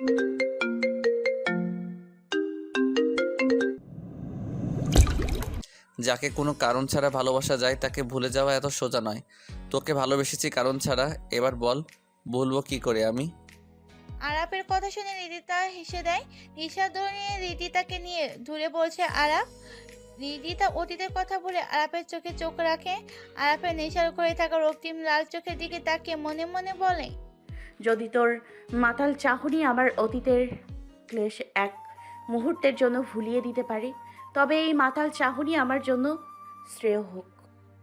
যাকে কোনো কারণ ছাড়া ভালোবাসা যায়, তাকে ভুলে যাওয়া এত সোজা নয়। তোকে ভালোবেসেছি কারণ ছাড়া, এবার বল, ভুলবো কি করে আমি? আরাপের কথা শুনে রিদিতা হেসে দেয়। নিশা নিয়ে রিদিতাকে নিয়ে দূরে বলছে আরাপ। রিদিতা অতীতের কথা বলে আরাপের চোখে চোখ রাখে। আরাপের নেশার করে থাকা রক্তিম লাল চোখের দিকে তাকে মনে মনে বলে যদি তোর মাতাল চাহনি আমার অতীতের ক্লেশ এক মুহূর্তের জন্য ভুলিয়ে দিতে পারে তবে এই মাতাল চাহনি আমার জন্য শ্রেয় হোক।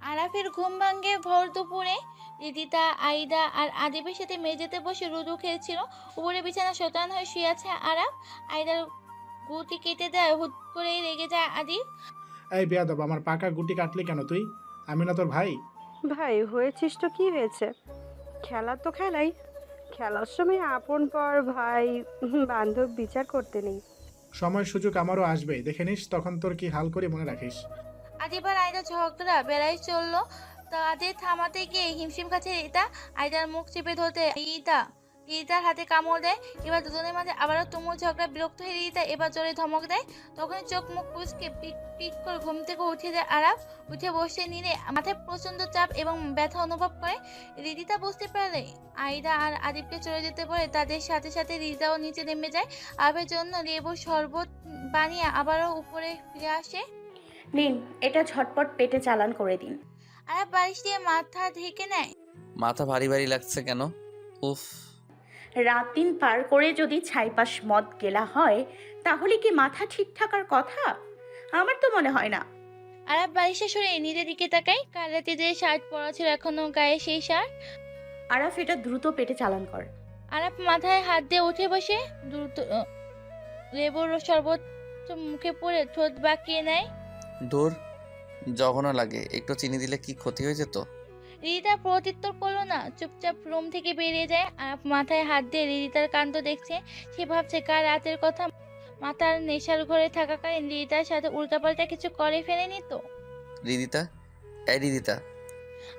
আরাফের ঘুম ভাঙ্গে ভর দুপুরে। রিদিতা আইদা আর আদিবের সাথে মেঝেতে বসে রুদু খেলছিল। উপরে বিছানা শতান হয়ে শুয়ে আছে আরাফ। আইদার গুটি কেটে দেয় হুট করে রেগে যায় আদিব। এই বেয়াদব আমার পাকা গুটি কাটলি কেন তুই? আমি না তোর ভাই। ভাই হয়েছিস তো কি হয়েছে? খেলা তো খেলাই। খেলার সময় আপন পর ভাই বান্ধব বিচার করতে নেই। সময় সুযোগ আমারও আসবে দেখে নিস তখন তোর কি হাল করে মনে রাখিস। আদিবার আইদা ঝগড়া বেড়াই চলল। তাদের থামাতে গিয়ে হিমশিম খাচ্ছে রিতা। আইদার মুখ চেপে ধরতে রিতা রিতার হাতে কামড় দেয় এবার দুজনের মাঝে আবারও তুমুল ঝগড়া বিরক্ত হয়ে রিতা এবার জোরে ধমক দেয়। তখন চোখ মুখ কুচকে পিট পিট করে ঘুম থেকে উঠে যায় আরাফ। উঠে বসে নিলে মাথায় প্রচণ্ড চাপ এবং ব্যথা অনুভব করে। রিদিতা বুঝতে পারে আইদা আর আদিবকে চলে যেতে পারে তাদের সাথে সাথে রিতাও নিচে নেমে যায়। আবের জন্য লেবুর শরবত বানিয়ে আবারও উপরে ফিরে আসে। নিন এটা ঝটপট পেটে চালান করে দিন। আর বালিশ দিয়ে মাথা ঢেকে নেয়। মাথা ভারী ভারী লাগছে কেন? উফ। রাত দিন পার করে যদি ছাইপাশ মদ গেলা হয় তাহলে কি মাথা ঠিক থাকার কথা? আমার তো মনে হয় না। আরাপ বালিশে সরে নিজের দিকে তাকাই। কাল রাতে যে শার্ট পরা ছিল এখনও গায়ে সেই শার্ট। আরাফ এটা দ্রুত পেটে চালান কর। আরাপ মাথায় হাত দিয়ে উঠে বসে দ্রুত লেবুর শরবত মুখে পড়ে ঠোঁট বাঁকিয়ে নেয়। দূর জঘন্য লাগে। একটু চিনি দিলে কি ক্ষতি হয়ে যেত? রিদিতা প্রত্যুত্তর করল না। চুপচাপ রুম থেকে বেরিয়ে যায় আরাপ মাথায় হাত দিয়ে রিদিতার কাণ্ড দেখছে। সে ভাবছে কার রাতের কথা? মাথার নেশার ঘরে থাকাকালীন রিদিতার সাথে উল্টাপাল্টা কিছু করে ফেলেনি তো? রিদিতা? এই রিদিতা।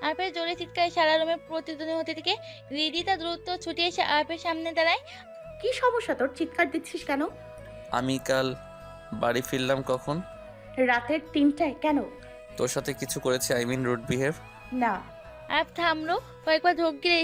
আরপের জোরে চিৎকারে সারা রুমে প্রতিধ্বনি হতে থেকে রিদিতা দ্রুত ছুটে এসে আরপের সামনে দাঁড়ায়। কি সমস্যা তোর? চিৎকার দিচ্ছিস কেন? আমি কাল বাড়ি ফিরলাম কখন? রাতের তিনটায় কেন? তোর সাথে কিছু করেছে আই মিন রুড বিহেভ? না। আরাপ থামলো। কয়েকবার ঢোক গিয়ে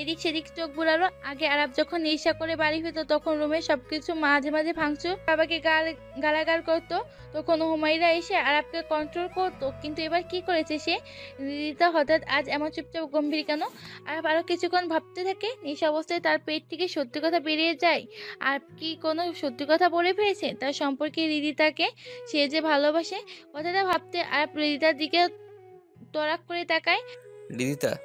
এদিক সেদিক চোখ বুড়ালো আগে আরাপ যখন নেশা করে বাড়ি ফিরতো তখন রুমে সবকিছু মাঝে মাঝে ভাঙচু বাবাকে গাল, গালাগাল করতো। তখন হুমাইরা এসে আরাপকে কন্ট্রোল করতো। কিন্তু এবার কি করেছে সে? রিদিতা হঠাৎ আজ এমন চুপচাপ গম্ভীর কেন? আরাপ আরও কিছুক্ষণ ভাবতে থাকে। নেশা অবস্থায় তার পেট থেকে সত্যি কথা বেরিয়ে যায়। আর কি কোনো সত্যি কথা বলে ফেলেছে? তার সম্পর্কে রিদিতাকে সে যে ভালোবাসে, কথাটা ভাবতে আরাপ রিদিতার দিকে তরাক করে তাকায়। রিদিতা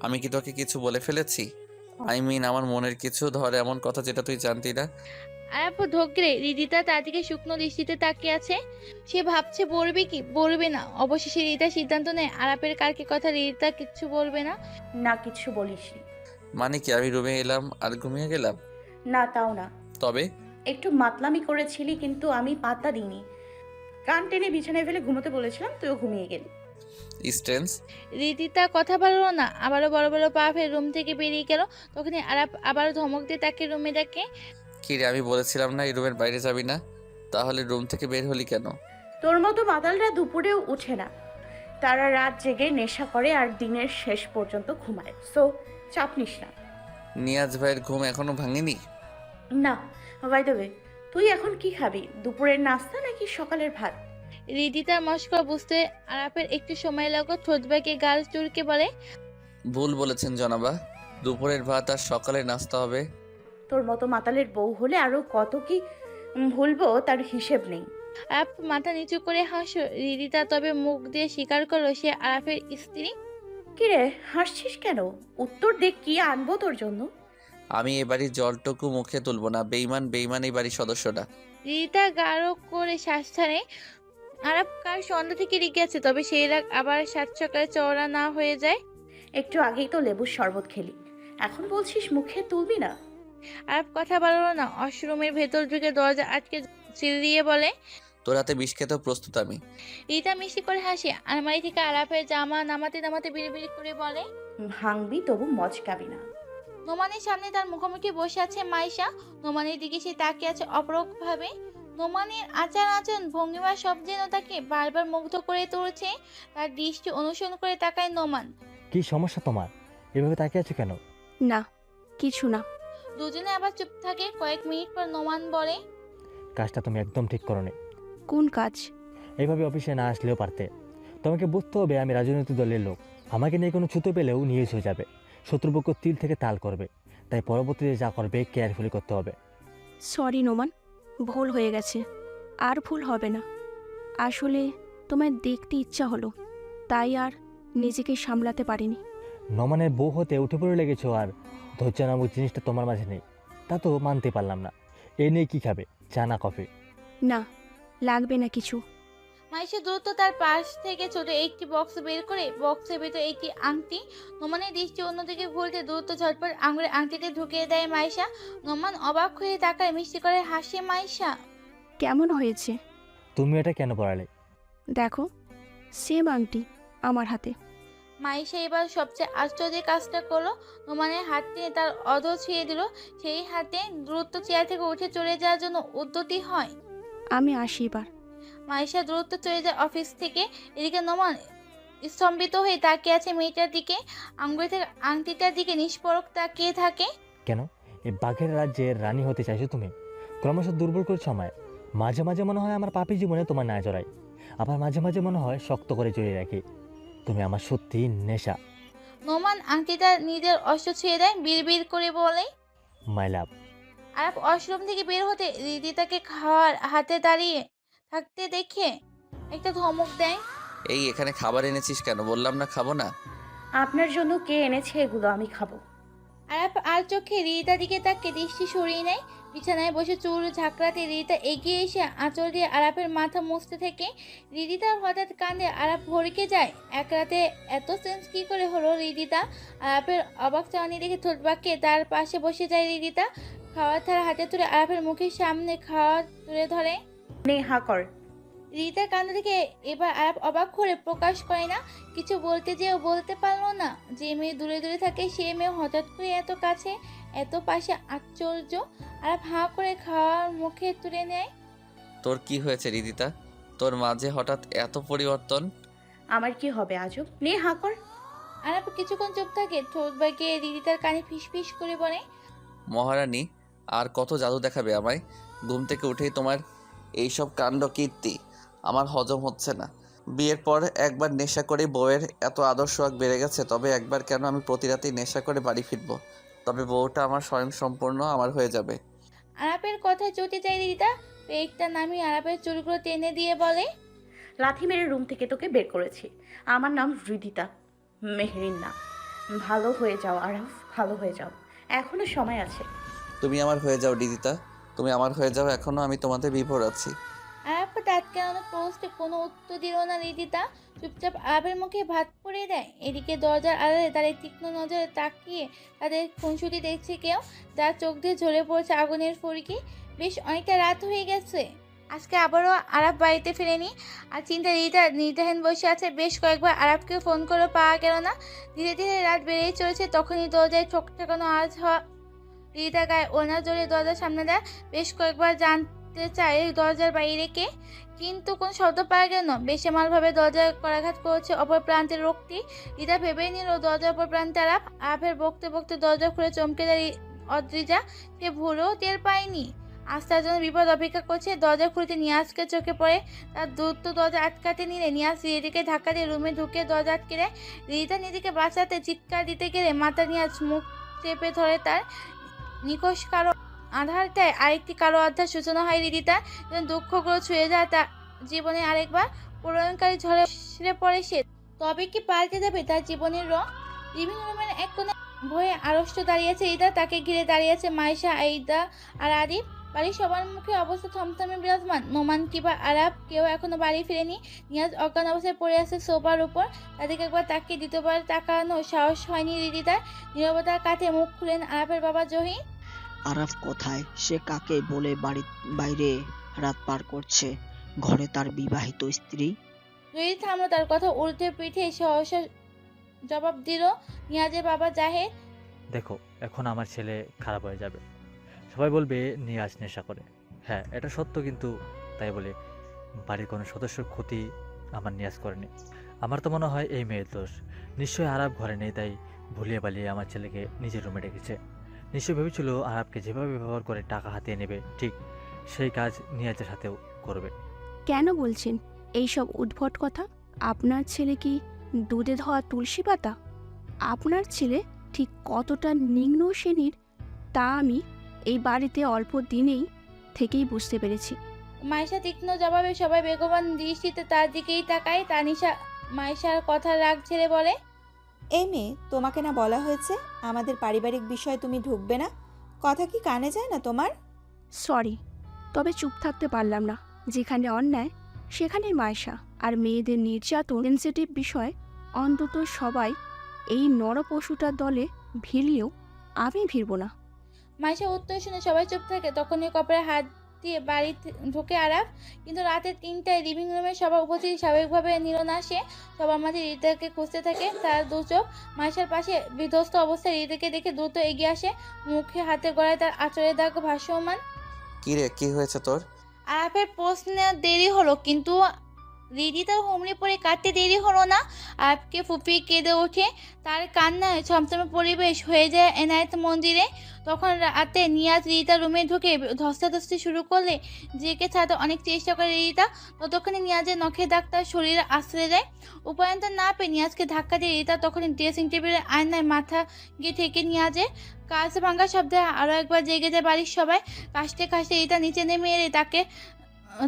আমি কি তোকে কিছু বলে ফেলেছি? আই মিন আমার মনের কিছু ধর এমন কথা যেটা তুই জানতি না। আরাপ ধোকরে রিদিতা তার দিকে শুকনো দৃষ্টিতে তাকিয়ে আছে। সে ভাবছে বলবে কি? বলবে না। অবশেষে রিদিতা সিদ্ধান্ত নেয় আরাপের কারকে কথা রিদিতা কিচ্ছু বলবে না। না কিছু বলিসনি। মানে কি আমি রুমে এলাম আর ঘুমিয়ে গেলাম? না তাও না। তবে? একটু মাতলামি করেছিলি কিন্তু আমি পাত্তা দিইনি। কান টেনে বিছানায় ফেলে ঘুমোতে বলেছিলাম তুইও ঘুমিয়ে গেলি। স্টেন্স রিদিতা কথা বলল না আবারও বড় বড় পা ফের রুম থেকে বেরিয়ে গেল। তখনই আরাপ আবারও ধমক দিয়ে তাকে রুমে ডাকে। কি রে আমি বলেছিলাম না এই রুমের বাইরে যাবি না? তাহলে রুম থেকে বের হলি কেন? তোর মতো মাতালরা দুপুরেও উঠে না। তারা রাত জেগে নেশা করে আর দিনের শেষ পর্যন্ত ঘুমায়। সো চাপ নিস না। নিয়াজ ভাইয়ের ঘুম এখনও ভাঙেনি? না বাই দেবে তুই এখন কি খাবি? দুপুরের নাস্তা নাকি সকালের ভাত? রিদিতার মস্করা বুঝতে আরাপের একটু সময় লাগো ঠোঁট বেঁকে গাল চুলকে বলে ভুল বলেছেন জনাবা। দুপুরের ভাত আর সকালে নাস্তা হবে। তোর মতো মাতালের বউ হলে আরও কত কি ভুলবো তার হিসেব নেই। আরাপ মাথা নিচু করে হাসো। রিদিতা তবে মুখ দিয়ে স্বীকার করল সে আরাফের স্ত্রী। কিরে হাসছিস কেন? উত্তর দেখ কি আনব তোর জন্য? আমি এ বাড়ির জলটুকু মুখে তুলবো না। বেইমান বেইমান এই বাড়ির সদস্যরা। রিতা গাঢ় করে শ্বাস ছাড়ে। আরাপ কাল সন্ধ্যা থেকে রেগে আছে তবে সেই রাগ আবার সাত সকালে চওড়া না হয়ে যায়? একটু আগেই তো লেবুর শরবত খেলি। এখন বলছিস মুখে তুলবি না? আরাপ কথা বলল না অশরুমের ভেতর ঢুকে দরজা আটকে সিল দিয়ে বলে তোর হাতে বিষ খেতেও প্রস্তুত আমি। রিতা মিষ্টি করে হাসে আলমারি থেকে আরাফের জামা নামাতে নামাতে বিড়ি বিড়ি করে বলে ভাঙবি তবু মজকাবি না। নোমানের সামনে তার মুখোমুখি বসে আছে মাইশা নোমানের দিকে সে তাকিয়ে আছে অপরকভাবে নোমানের আচার আচরণ ভঙ্গিমা সব যেন তাকে বারবার মুগ্ধ করে তুলছে তার দৃষ্টি অনুসরণ করে তাকায় নোমান। কি সমস্যা তোমার? এভাবে তাকিয়ে আছো কেন? না কিছু না। দুজনে আবার চুপ থাকে কয়েক মিনিট পর নোমান বলে কাজটা তুমি একদম ঠিক করনি। কোন কাজ? এইভাবে অফিসে না আসলেও পারতে। তোমাকে বুঝতে হবে আমি রাজনৈতিক দলের লোক। আমাকে নিয়ে কোনো ছুতো পেলেও নিউজ হয়ে যাবে। শত্রুপক্ষ তিল থেকে তাল করবে। তাই পরবর্তীতে যা করবে কেয়ারফুলি করতে হবে। সরি নোমান। ভুল হয়ে গেছে। আর ভুল হবে না। আসলে তোমায় দেখতে ইচ্ছা হলো তাই আর নিজেকে সামলাতে পারিনি। নমানের বউ হতে উঠে পড়ে লেগেছো আর ধৈর্য নামক জিনিসটা তোমার মাঝে নেই। তা তো মানতে পারলাম না। এ নিয়ে কী খাবে? চা না কফি? না লাগবে না কিছু। মাইশা দ্রুত তার পাশ থেকে ছোট একটি বক্স বের করে বক্সের ভেতর একটি আংটি নোমানের দৃষ্টি অন্যদিকে ভুলতে দ্রুত ঝটপট আঙুলের আংটিতে ঢুকিয়ে দেয় মাইশা। নোমান অবাক হয়ে তাকায় মিষ্টি করে হাসে মাইশা! কেমন হয়েছে? তুমি এটা কেন পড়ালে? দেখো সেম আংটি আমার হাতে। মাইশা এবার সবচেয়ে আশ্চর্যের কাজটা করল। নোমানের হাত টেনে তার অধ ছিঁড়ে দিল। সেই হাতে দ্রুত চেয়ার থেকে উঠে চলে যাওয়ার জন্য উদ্যতী হয়। আমি আসি এবার। মাইশা দ্রুত চলে যায় অফিস থেকে। এদিকে নোমান স্তম্ভিত হয়ে তাকিয়ে আছে মেয়েটার দিকে। আঙ্গুলি থেকে আংটিটার দিকে নিষ্পরক তাকিয়ে থাকে। কেন? এই বাঘের রাজ্যের রানী হতে চাইছো তুমি? ক্রমশ দুর্বল করছ আমায় মাঝে মাঝে মনে হয় আমার পাপি জীবনে তোমার না জড়াই আবার মাঝে মাঝে মনে হয় শক্ত করে জড়িয়ে রাখি। তুমি আমার সত্যি নেশা। নোমান আংটিটা নিজের অস্ত্র ছুঁয়ে দেয় বিড়বিড় করে বলে মাই লাভ। আর অশ্রম থেকে বের হতে রিদিতাকে খাওয়ার হাতে দাঁড়িয়ে থাকতে দেখে একটা ধমক দেয়। এই এখানে খাবার এনেছিস কেন? বললাম না খাব না। আপনার জন্য কে এনেছে এগুলো আমি খাব। আরাপ আর চোখে রিদিতার দিকে তাকে দৃষ্টি সরিয়ে নেয়। বিছানায় বসে চুল ঝাঁকড়াতে রিদিতা এগিয়ে এসে আঁচল দিয়ে আরাপের মাথা মুছতে থেকে। রিদিতার হঠাৎ কান্দে আরাপ ভরকে যায়। এক রাতে এত সেন্স কি করে হলো রিদিতা? আরাপের অবাক চাওয়ানি দেখে ঠোঁট বাঁকিয়ে তার পাশে বসে যায় রিদিতা। খাওয়ার থালা হাতে তুলে আরাপের মুখের সামনে খাওয়া তুলে ধরে। নে হা কর। রিতার কান্না থেকে এবার আরাপ অবাক করে প্রকাশ করে না কিছু বলতে যেও বলতে পারল না। যে মেয়ে দূরে দূরে থাকে সে মেয়ে হঠাৎ করে এত কাছে এত পাশে আশ্চর্য আরাপ হাঁ করে খাওয়ার মুখে তুলে নেয়। তোর কি হয়েছে রিদিতা? তোর মাঝে হঠাৎ এত পরিবর্তন? আমার কি হবে আজব? নে হা কর আরাপ কিছুক্ষণ চুপ থাকে ঠোঁট বাগিয়ে রিদিতার কানে ফিসফিস করে বলে মহারানী আর কত জাদু দেখাবে আমায়? ঘুম থেকে উঠেই তোমার এইসব কাণ্ড কীর্তি। আমার হজম হচ্ছে না। বিয়ের পর একবার নেশা করে বউয়ের এত আদর্শ আগ বেড়ে গেছে তবে একবার কেন আমি প্রতি রাতেই নেশা করে বাড়ি ফিরবো? তবে বউটা আমার স্বয়ং সম্পূর্ণ আমার হয়ে যাবে। আরাপের কথায় চটে যায় রিদিতা পেটটা নামিয়ে আরাপের চুলগুলো টেনে দিয়ে বলে লাথি মেরে রুম থেকে তোকে বের করেছি। আমার নাম হৃদিতা। মেহরিন না ভালো হয়ে যাও আরাফ। ভালো হয়ে যাও। এখনও সময় আছে। তুমি আমার হয়ে যাও রিদিতা তুমি আমার হয়ে যাও, এখনও আমি তোমাদের বিভোর আছি। আরাপ তাৎকালীন প্রশ্নে কোনো উত্তর দিল না রিদিতা চুপচাপ আরাপের মুখে ভাত পড়িয়ে দেয়। এদিকে দরজার আড়ালে তাদের তীক্ষ্ণ নজরে তাকিয়ে তাদের খুনসুটি দেখছে কেউ। যার চোখ দিয়ে ঝরে পড়ছে আগুনের ফুরকি। বেশ অনেকটা রাত হয়ে গেছে। আজকে আবারও আরাপ বাড়িতে ফিরেনি। আর চিন্তা রিতা নির্ধাহীন বসে আছে। বেশ কয়েকবার আরাপকে ফোন করে পাওয়া গেল না। ধীরে ধীরে রাত বেড়েই চলেছে। তখনই দরজায় ঠোক ঠেকানো আওয়াজ হওয়া রিতা গায়ে ওনার জোরে দরজার সামনে দেয়। বেশ কয়েকবার জানতে চায় দরজার বাইরে কে, কিন্তু কোনো শব্দ পাওয়া গেল না। বেসামালভাবে দরজায় করাঘাত করছে অপর প্রান্তের রোগটি রিতা ভেবেই নিল, দরজার অপর প্রান্তে আরাপ আরাপের বকতে বকতে দরজা খুলে চমকে রি- অদ্রিজা। সে ভুলেও টের পায়নি। আজ জন্য বিপদ অপেক্ষা করছে। দরজা খুলতে নিয়াজকে চোখে পড়ে। তার দ্রুত দরজা আটকাতে নিলে নিয়াজ রিদিকে ধাক্কা দিয়ে রুমে ঢুকে দরজা আটকে দেয়। রিতা নিজেকে বাঁচাতে চিৎকার দিতে গেলে মাথা নিয়াজ মুখ চেপে ধরে তার নিখোঁজ কারও দেয়, আরেকটি কারও অধ্যায় সূচনা হয় যেন দুঃখগুলো ছুঁয়ে যায়, তার জীবনে আরেকবার পুরনকারী ঝড়ে ছিঁড়ে পড়ে সে। তবে কি পাল্টে যাবে তার জীবনের রং লিভিং রুমের এক কোণে ভয়ে আড়ষ্ট দাঁড়িয়েছে, ইদা তাকে ঘিরে দাঁড়িয়েছে মাইশা আইদা আর আদিব বাড়ির সবার মুখে অবস্থা থমথমে বিরাজমান। নোমান কিবা আরাব কেউ এখনও বাড়ি ফিরেনি। নিয়াজ অজ্ঞান অবস্থায় পড়ে আছে সোফার উপর। তাদেরকে একবার তাকিয়ে দ্বিতীয়বার তাকানো সাহস হয়নি রিদিতার নীরবতার কাছে মুখ খুলেন আরাফের বাবা জহি আরাফ কোথায়? সে কাকে বলে বাড়ি বাইরে রাত পার করছে? ঘরে তার বিবাহিত স্ত্রী? জহি থামলো তার কথা উল্টে পিঠে সহসা জবাব দিল নিয়াজের বাবা জাহেদ। দেখো এখন আমার ছেলে খারাপ হয়ে যাবে। সবাই বলবে নিয়াজ নেশা করে। হ্যাঁ এটা সত্য কিন্তু তাই বলে বাড়ির কোনো সদস্যর ক্ষতি আমার নিয়াজ করেনি। আমার তো মনে হয় এই মেয়ের দোষ। নিশ্চয়ই আরাপ ঘরে নেই, তাই ভুলিয়ে বালিয়ে আমার ছেলেকে নিজের রুমে রেখেছে নিশ্চয়ই ভেবেছিল আরাপকে যেভাবে ব্যবহার করে টাকা হাতিয়ে নেবে, ঠিক সেই কাজ নিয়াজের সাথেও করবে। কেন বলছেন? এই সব উদ্ভট কথা? আপনার ছেলে কি দুধে ধোয়া তুলসী পাতা? আপনার ছেলে ঠিক কতটা নিম্ন শ্রেণির তা আমি এই বাড়িতে অল্প দিনেই থেকেই বুঝতে পেরেছি। মাইশা তীক্ষ্ণ জবাবে সবাই বেগবান দৃষ্টিতে তার দিকেই তাকায়। তানিশা মাইশার কথা রাগ ছেড়ে বলে এই মেয়ে তোমাকে না বলা হয়েছে আমাদের পারিবারিক বিষয়ে তুমি ঢুকবে না? কথা কি কানে যায় না তোমার? সরি তবে চুপ থাকতে পারলাম না। যেখানে অন্যায় সেখানে মায়সা আর মেয়েদের নির্যাতন সেন্সিটিভ বিষয় অন্তত সবাই এই নরপশুটার দলে ভিড়লেও আমি ভিড়ব না। মাইশা উত্তর শুনে সবাই চুপ থাকে। তখনই কপালে হাত দিয়ে বাড়ি ঢুকে আরাফ। কিন্তু রাতে তিনটায় লিভিং রুমে সবার উপস্থিত স্বাভাবিকভাবে নিল না সে সবার মাঝে রিতাকে খুঁজতে থাকে। তার দু চোখ মাইশার পাশে বিধ্বস্ত অবস্থায় রিতাকে দেখে দ্রুত এগিয়ে আসে। মুখে হাতে গড়ায় তার আচরের দাগ ভাষ্যমান কি রে কি হয়েছে তোর? আরাফের প্রশ্নে দেরি হলো কিন্তু রিদি তার হুমড়ি পড়ে কাটতে দেরি হলো না। আরাফকে ফুপিয়ে কেঁদে ওঠে। তার কান্নায় ছমছমে পরিবেশ হয়ে যায় এনায়েত মন্দিরে। তখন রাতে নিয়াজ রিতার রুমে ঢুকে ধস্তাধস্তি শুরু করলে। জেকে ছাড়তে অনেক চেষ্টা করে রিতা। ততক্ষণে নিয়াজের নখে দাগ তার শরীরে আশ্রয় যায় উপায়ন্ত না পেয়ে নিয়াজকে ধাক্কা দিয়ে রিতা তখনই ড্রেসিং টেবিলের আয়নায় মাথা গিয়ে ঠেকে নিয়াজে। কাজ ভাঙ্গা শব্দে আরও একবার জেগে যায় বাড়ির সবাই। কাশতে কাশতে রিতা নিচে নেমে এলে তাকে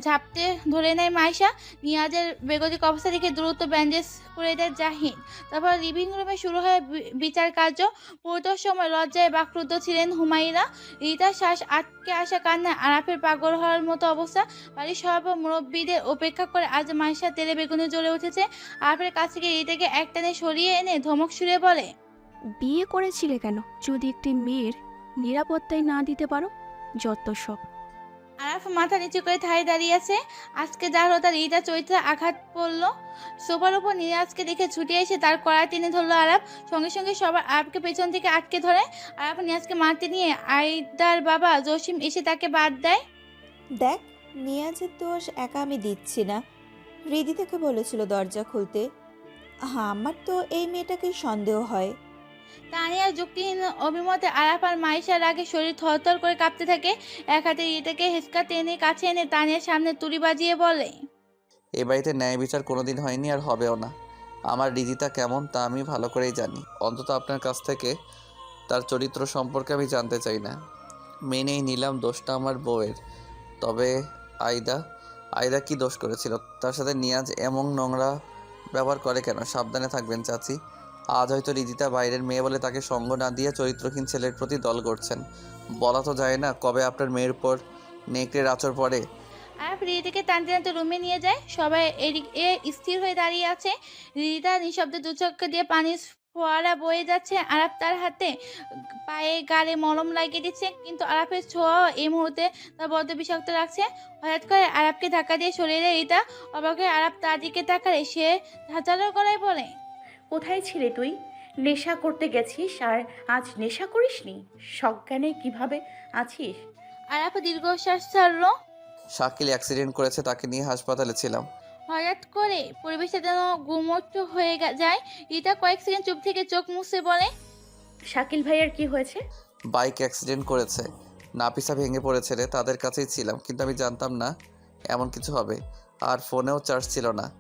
ঝাপতে ধরে নেয় মাইশা। নিয়াজের বেগতিক অবস্থা দেখে দ্রুত ব্যান্ডেজ করে দেয় জাহিন তারপর লিভিং রুমে শুরু হয় বিচার কার্য। পুরোটার সময় লজ্জায় বাকরুদ্ধ ছিলেন হুমাইরা রিতার শ্বাস আটকে আসা কান্নায় আরাফের পাগল হওয়ার মতো অবস্থা। বাড়ির সব মুরব্বীদের উপেক্ষা করে আজ মাইশা তেলে বেগুনে জ্বলে উঠেছে। আরাফের কাছ থেকে রিতাকে একটানে সরিয়ে এনে ধমক সুরে বলে, বিয়ে করেছিলে কেন? যদি একটি মেয়ের নিরাপত্তায় না দিতে পারো, যত সব। আরাফ মাথা নিচু করে ঠায় দাঁড়িয়ে আছে। আজকে যার তার রিতা চরিত্রে আঘাত পড়ল। সোফার উপর নিরাজকে দেখে ছুটে এসে তার কড়া টেনে ধরলো আরাফ। সঙ্গে সঙ্গে সবার আরাফকে পেছন থেকে আটকে ধরে আরাফ নিয়াজকে মারতে নিয়ে আইদার বাবা জসিম এসে তাকে বাদ দেয়। দেখ, নিয়াজের দোষ একা আমি দিচ্ছি না। হৃদি থেকে বলেছিল দরজা খুলতে। হ্যাঁ আমার তো এই মেয়েটাকেই সন্দেহ হয়। তানিয়ার যুক্তিহীন অভিমতে আরাফ আর মাইশার আগে শরীর থরথর করে কাঁপতে থাকে। এক হাতে রিতাকে হেসকা টেনে কাছে এনে তানিয়ার সামনে তুড়ি বাজিয়ে বলে, এ বাড়িতে ন্যায় বিচার কোনোদিন হয়নি আর হবেও না। আমার রিদিতা কেমন তা আমি ভালো করেই জানি। অন্তত আপনার কাছ থেকে তার চরিত্র সম্পর্কে আমি জানতে চাই না। মেনেই নিলাম দোষটা আমার বউয়ের। তবে আয়দা আয়দা কি দোষ করেছিল? তার সাথে নিয়াজ এমন নোংরা ব্যবহার করে কেন? সাবধানে থাকবেন, চাচি। আজ হয়তো রিদিতা বাইরের মেয়ে বলে তাকে সঙ্গ না দিয়ে চরিত্রহীন ছেলের প্রতি দল করছেন বলা তো যায় না কবে আপনার মেয়ের উপর নেকড়ের আচর পড়ে। আরাফ রিদিকে টানতে টানতে রুমে নিয়ে যায়। সবাই এদিকে স্থির হয়ে দাঁড়িয়ে আছে। রিদিতা নিঃশব্দে দু চক্কর দিয়ে পানির ফোয়ারা বয়ে যাচ্ছে। আরাফ তার হাতে পায়ে গালে মলম লাগিয়ে দিচ্ছে। কিন্তু আরাফের ছোঁয়া এই মুহূর্তে তার বদ্ধ বিষাক্ত লাগছে। হঠাৎ করে আরাফকে ধাক্কা দিয়ে সরিয়ে দেয় রিতা অবাক হয়ে আরাফ তার দিকে তাকালে সে ধাচালো গলায় বলে কোথায় ছিলে তুই? নেশা করতে গেছিস আর আজ নেশা করিসনি? সজ্ঞানে কীভাবে আছিস? আরাফ দীর্ঘশ্বাস ছাড়লো? শাকিল অ্যাক্সিডেন্ট করেছে তাকে নিয়ে হাসপাতালে ছিলাম। হঠাৎ করে পরিবেশটা যেন গুমোট হয়ে গে- যায় রিতা কয়েক সেকেন্ড চুপ থেকে চোখ মুছে বলে। শাকিল ভাইয়ার কি হয়েছে? বাইক অ্যাক্সিডেন্ট করেছে। নাপিসা ভেঙে পড়েছে রে তাদের কাছেই ছিলাম কিন্তু আমি জানতাম না এমন কিছু হবে। আর ফোনেও চার্জ ছিল না।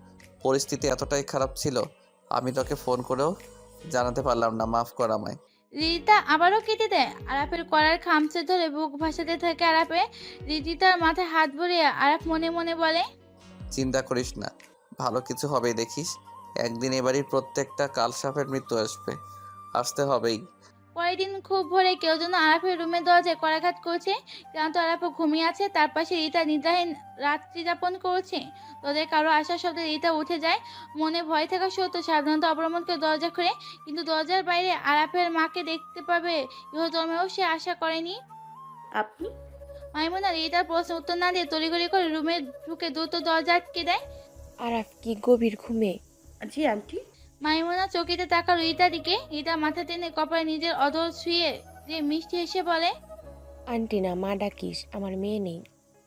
পরিস্থিতি এতটাই খারাপ ছিল আমি তোকে ফোন করেও জানাতে পারলাম না মাফ কর আমায়। রিদিতা আবারও কেটে দেয়। আরাফের করার খামচে ধরে বুক ভাসাতে থাকে আরাফে। রিদিতার মাথায় হাত ভরিয়ে আরাফ মনে মনে বলে চিন্তা করিস না ভালো কিছু হবেই দেখিস? একদিন এবারই প্রত্যেকটা প্রত্যেকটা কালসাপের মৃত্যু আসবে। আসতে হবেই। পরের দিন খুব ভোরে কেউ যেন আরাফের রুমের দরজায় করাঘাত করছে। ক্লান্ত আরাফও ঘুমিয়ে আছে তার পাশে রিতা নিদ্রাহীন রাত্রি যাপন করছে। তোদের কারও আসার শব্দে রিতা উঠে যায়। মনে ভয় থাকা সত্ত্বেও সাধারণত অবলম্বন করে দরজা খুলে কিন্তু দরজার বাইরে আরাফের মাকে দেখতে পাবে ইহজন্মেও সে আশা করেনি। আপনি? মাইমুনা রিতার প্রশ্ন উত্তর না দিয়ে তড়িঘড়ি করে রুমে ঢুকে দ্রুত দরজা আটকে দেয়। আরাফ কি গভীর ঘুমে? জি আন্টি। মাইমুনা চকিতে তাকালো রিতার দিকে। রিতা মাথা টেনে কপালে নিজের অদর ছুঁয়ে যে মিষ্টি হেসে বলে আন্টি না মা ডাকিস আমার মেয়ে নেই।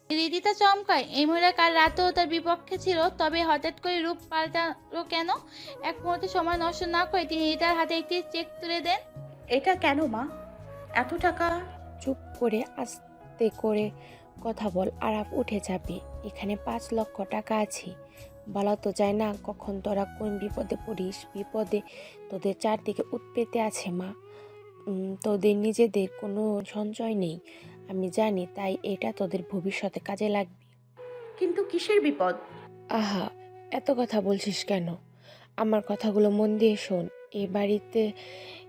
রিদিতা চমকায় এই মহিলা কাল রাতেও তার বিপক্ষে ছিল তবে হঠাৎ করে রূপ পাল্টালো কেন? এক মুহূর্তে সময় নষ্ট না করে তিনি রিতার হাতে একটি চেক তুলে দেন। এটা কেন মা? এত টাকা? চুপ করে আস্তে করে কথা বল আরাপ উঠে যাবে। এখানে পাঁচ লক্ষ টাকা আছে। বলা তো যায় না কখন তোরা কোন বিপদে পড়িস? বিপদে তোদের চারদিকে উৎপেতে আছে মা। তোদের নিজেদের কোনো সঞ্চয় নেই আমি জানি তাই এটা তোদের ভবিষ্যতে কাজে লাগবে। কিন্তু কিসের বিপদ? আহা এত কথা বলছিস কেন? আমার কথাগুলো মন দিয়ে শোন এ বাড়িতে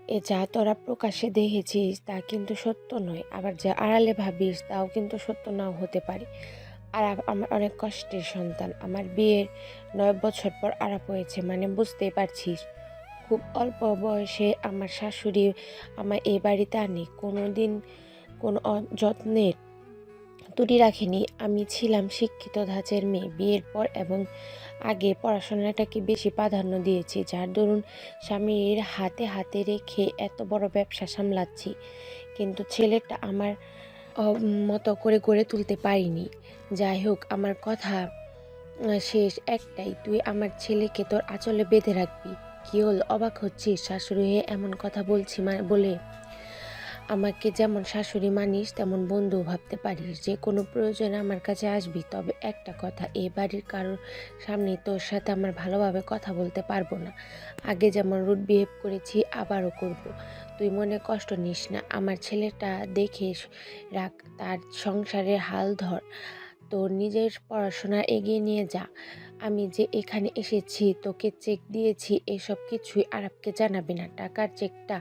এ যা তোরা প্রকাশ্যে দেখেছিস তা কিন্তু সত্য নয় আবার যা আড়ালে ভাবিস তাও কিন্তু সত্য নাও হতে পারে। আর আমার অনেক কষ্টের সন্তান। আমার বিয়ের নয় বছর পর আরাপ হয়েছে মানে বুঝতেই পারছিস। খুব অল্প বয়সে আমার শাশুড়ি আমার এই বাড়িতে আনে কোনো দিন কোনো যত্নের তুটি রাখিনি। আমি ছিলাম শিক্ষিত ধাঁচের মেয়ে, বিয়ের পর এবং আগে পড়াশোনাটাকে বেশি প্রাধান্য দিয়েছি। যার দরুন স্বামীর হাতে হাতে রেখে এত বড় ব্যবসা সামলাচ্ছি, কিন্তু ছেলেটা আমার মতো করে গড়ে তুলতে পারিনি। যাই হোক, আমার কথা শেষ একটাই। তুই আমার ছেলেকে তোর আঁচলে বেঁধে রাখবি। কি হল? অবাক হচ্ছিস? শাশুড়ি হয়ে এমন কথা বলছি বলে আমাকে যেমন শাশুড়ি মানিস, তেমন বন্ধু ভাবতে পারিস। যে কোনো প্রয়োজনে আমার কাছে আসবি। তবে একটা কথা, এ বাড়ির কারোর সামনে তোর সাথে আমার ভালোভাবে কথা বলতে পারব না। আগে যেমন রুট বিহেভ করেছি, আবারও করব। তুই মনে কষ্ট নিস না, আমার ছেলেটা দেখে রাখ, তার সংসারের হাল ধর, তোর নিজের পড়াশোনা এগিয়ে নিয়ে যা, আমি যে এখানে এসেছি, তোকে চেক দিয়েছি, এসব কিছুই আর আপকে জানাবি না, টাকার চেকটা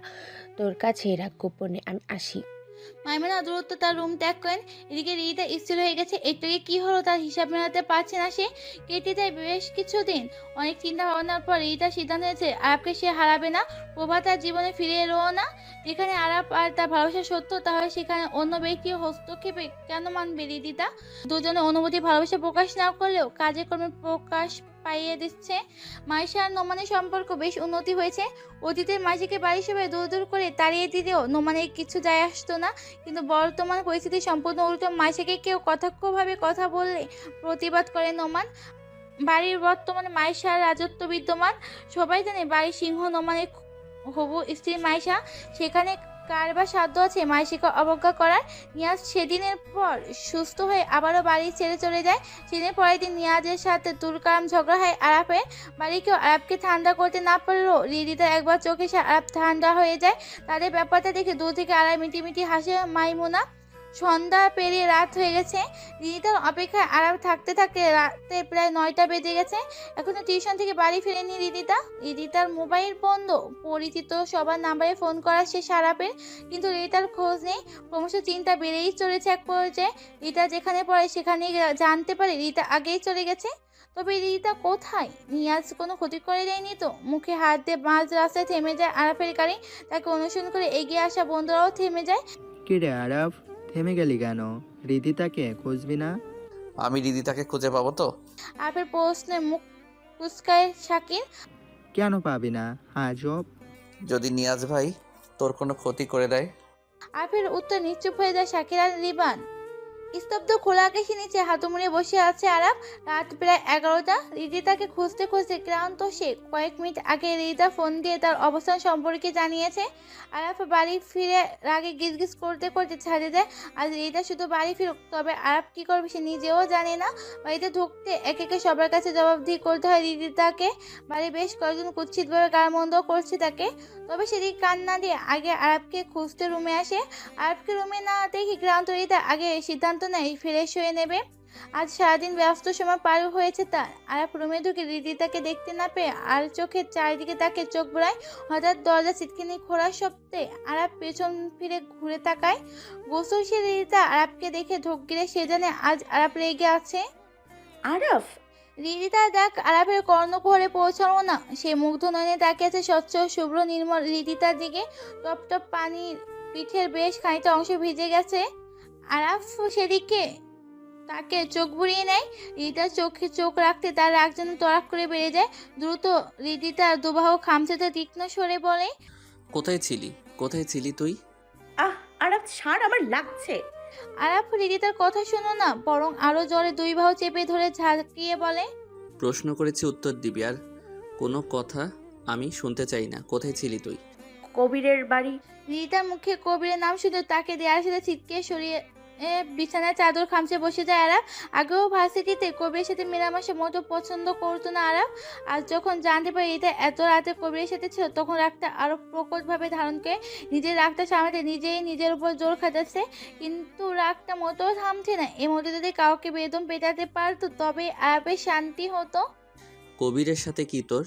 তোর কাছে রাখ গোপনে, আমি আসি। মাইমুনা দ্রুত তার রুম ত্যাগ করেন। এদিকে রিতা স্থির হয়ে গেছে। একটু আগে কি হলো তার হিসাব মেলাতে পারছে না সে? কেটে যায় বেশ কিছুদিন। অনেক চিন্তা ভাবনার পর রিতা সিদ্ধান্ত নিয়েছে, আরবকে সে হারাবে না। প্রভা তার জীবনে ফিরে এলো না। যেখানে আরব আর তার ভালোবাসা সত্য, তাহলে সেখানে অন্য ব্যক্তি হস্তক্ষেপে কেন মানবে রিদিতা? দুজনে অনুভূতি ভালোবাসা প্রকাশ না করলেও কাজে কর্মে প্রকাশ পাইয়ে দিচ্ছে। মাইশা আর নোমানের সম্পর্ক বেশ উন্নতি হয়েছে। অতীতের মাঝিকে বাড়ির সবাই দূর দূর করে তাড়িয়ে দিলেও নোমানের কিছু যায় আসতো না। কিন্তু বর্তমান পরিস্থিতি সম্পূর্ণ উল্টো। মাইশাকে কেউ কটাক্ষভাবে কথা বললে প্রতিবাদ করে নোমান। বাড়ির বর্তমানে মাইশার রাজত্ব বিদ্যমান সবাই জানে বাড়ির সিংহ, নোমানের হবু স্ত্রী মাইশা। সেখানে কার বা সাধ্য আছে মাইশিকা অবজ্ঞা করার? নিয়াজ সেদিনের পর সুস্থ হয়ে আবারও বাড়ি ছেড়ে চলে যায়। সেদিনের পরের দিন নিয়াজের সাথে তুলকালাম ঝগড়া হয়। আরাফে বাড়ি কেউ আরাফকে ঠান্ডা করতে না পারলেও রিদিতা একবার চোখে সে আরাফ ঠান্ডা হয়ে যায়। তাদের ব্যাপারটা দেখে দূর থেকে আড়াই মিটি মিটি হাসে মাইমুনা। সন্ধ্যা পেরিয়ে রাত হয়ে গেছে। রিদিতার অপেক্ষায় আরাম থাকতে থাকতে রাতে প্রায় নয়টা বেজে গেছে। এখনও টিউশন থেকে বাড়ি ফেরেনি রিদিতা। রিদিতার মোবাইল বন্ধ। পরিচিত সবার নাম্বারে ফোন করা সে সারাপের কিন্তু রিতার খোঁজ নেই। ক্রমশ চিন্তা বেড়েই চলেছে এক পর্যায়ে। রিতা যেখানে পড়ে সেখানেই জানতে পারে রিতা আগেই চলে গেছে। তবে রিতা কোথায়? নিয়াজ কোনো ক্ষতি করে দেয়নি তো? মুখে হাত দিয়ে মাঝ রাস্তায় থেমে যায় আরাফের গাড়ি তাকে অনুসরণ করে এগিয়ে আসা বন্ধুরাও থেমে যায়। কিরে আরাফ? থেমে গেলি কেন? রিদিতাকে খুঁজবি না? আমি রিদিতাকে খুঁজে পাবো তো। আপের প্রশ্নে মুখ কুচকায় শাকিন। কেন পাবি না? আজব যদি নিয়াজ ভাই তোর কোনো ক্ষতি করে দেয়? আপের উত্তর নিশ্চুপ হয়ে যায় শাকির আর রিবান। স্তব্ধ খোলা আকাশের নিচে হাতুমুড়ে বসে আছে আরাফ। রাত প্রায় এগারোটা। রিদিতাকে খুঁজতে খুঁজতে ক্লান্ত সে কয়েক মিনিট আগে রিদা ফোন দিয়ে তার অবস্থান সম্পর্কে জানিয়েছে। আরাফ বাড়ি ফিরে রাগে গিজগিজ করতে করতে ছাড়ে দেয়। আর রিদা শুধু বাড়ি ফিরুক, তবে আরাফ কি করবে সে নিজেও জানে না। বাড়িতে ঢুকতে একে একে সবার কাছে জবাবদিহি করতে হয় রিদিতাকে বাড়ি বেশ কয়েকজন কুৎসিতভাবে গালমন্দ করছে তাকে। তবে সেদিকে কান না দিয়ে আগে আরবকে খুঁজতে রুমে আসে। আরবকে রুমে না দেখি ক্লান্ত রিতা আগে সিদ্ধান্ত নেয়, ফ্রেশ হয়ে নেবে। আজ সারাদিন ব্যস্ত সময় পার হয়েছে তার। আরব রুমে ঢুকে রিদিতাকে দেখতে না পেয়ে আর চোখের চারিদিকে তাকে চোখ বোড়ায় হঠাৎ দরজা ছিটকিনি খোলার শব্দে আরব পেছন ফিরে ঘুরে তাকায়। গোসল সে রিদিতা আরবকে দেখে ঢোক গিলে সে জানে আজ আরব রেগে আছে। আরফ রিদিতা দেখ আলাপের কর্ণকুহরে পৌঁছানো না। সে মুগ্ধ নয়নে তাকিয়েছে স্বচ্ছ শুভ্র নির্মল রিদিতার দিকে। টপ টপ পানির পিঠের বেশ খানিকটা অংশ ভিজে গেছে। আরাফ সেদিকে তাকে চোখ বুড়িয়ে নেয়। রিদিতার চোখে চোখ রাখতে তার রাগ যেন তরাক করে বেড়ে যায়। দ্রুত রিদিতার দুবাহু খামচাতে তীক্ষ্ণ সরে বলে কোথায় ছিলি? কোথায় ছিলি তুই? আহ আরাফ ছাড় আমার লাগছে। আরাফ রিদিতার কথা শুনো না বরং আরও জোরে দুই বাহু চেপে ধরে ঝাঁকিয়ে বলে প্রশ্ন করেছি উত্তর দিবি আর কোনো কথা আমি শুনতে চাই না। কোথায় ছিলি তুই? কবিরের বাড়ি। রিতার মুখে কবিরের নাম শুনে তাকে দেয়ার সাথে ছিটকে সরিয়ে বিছানায় চাদর খামচে বসে যায় আরাফ। আগেও ভার্সিটিতে কবির সাথে মেলামেশা মোটো পছন্দ করতো না আরাফ। আর যখন জানতে পারে এটা এত রাতে কবিরের সাথে ছিল, তখন রাগটা আরও প্রকটভাবে ধারণ করে নিজের রাগটা সামলাতে নিজেই নিজের উপর জোর খাটাচ্ছে। কিন্তু রাগটা মোটেও থামছে না। এর মধ্যে যদি কাউকে বেদম পেটাতে পারতো তবে আরাফের শান্তি হতো। কবিরের সাথে কি তোর?